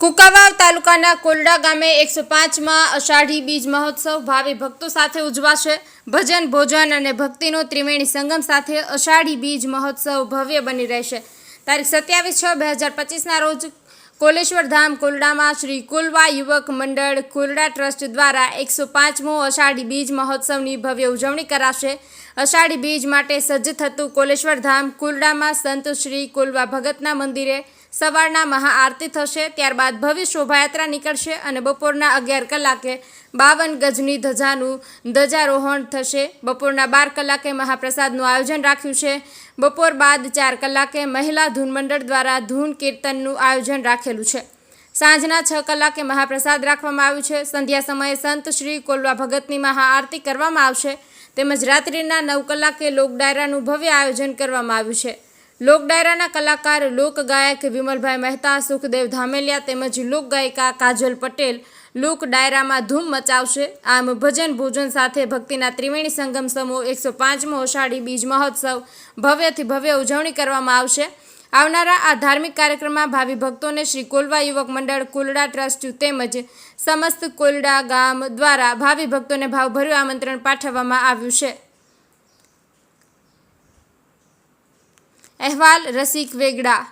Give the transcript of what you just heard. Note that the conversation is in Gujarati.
કુકાવાવ તાલુકાના કોલડા ગામે એકસો પાંચમાં અષાઢી બીજ મહોત્સવ ભાવિ ભક્તો સાથે ઉજવાશે. ભજન, ભોજન અને ભક્તિનો ત્રિવેણી સંગમ સાથે અષાઢી બીજ મહોત્સવ ભવ્ય બની રહેશે. તારીખ સત્યાવીસ છ બે હજાર પચીસના રોજ કોલેશ્વર ધામ કોલડામાં શ્રી કુલવા યુવક મંડળ કોલડા ટ્રસ્ટ દ્વારા એકસો પાંચમો અષાઢી બીજ મહોત્સવની ભવ્ય ઉજવણી કરાશે. અષાઢી બીજ માટે સજ્જ થતું કોલેશ્વર ધામ કુલડામાં સંત શ્રી કુલવા ભગતના મંદિરે સવારના મહાઆરતી થશે, ત્યારબાદ ભવ્ય શોભાયાત્રા નીકળશે અને બપોરના અગિયાર કલાકે બાવન ગજની ધજાનું ધજારોહણ થશે. બપોરના બાર કલાકે મહાપ્રસાદનું આયોજન રાખ્યું છે. બપોર બાદ ચાર કલાકે મહિલા ધૂન મંડળ દ્વારા ધૂન કીર્તનનું આયોજન રાખેલું છે. સાંજના છ કલાકે મહાપ્રસાદ રાખવામાં આવ્યું છે. સંધ્યા સમયે સંત શ્રી કોલવા ભગતની મહાઆરતી કરવામાં આવશે. તેમજ રાત્રિના નવ કલાકે લોક ડાયરાનું ભવ્ય આયોજન કરવામાં આવ્યું છે. લોક ડાયરાના કલાકાર, લોક ગાયક વિમલભાઈ મહેતા, સુખદેવ ધામેલિયા તેમજ લોક ગાયિકા કાજલ પટેલ લોક ડાયરામાં ધૂમ મચાવશે. આમ ભજન ભોજન સાથે ભક્તિના ત્રિવેણી સંગમ સમૂહ એકસો પાંચમો અષાઢી બીજ મહોત્સવ ભવ્યથી ભવ્ય ઉજવણી કરવામાં આવશે. આવનારા આ ધાર્મિક કાર્યક્રમમાં ભાવિ ભક્તોને શ્રી કોલવા યુવક મંડળ, કોલડા ટ્રસ્ટ તેમજ સમસ્ત કોલડા ગામ દ્વારા ભાવિ ભક્તોને ભાવભર્યું આમંત્રણ પાઠવવામાં આવ્યું છે. અહેવાલ રસિક વેગડા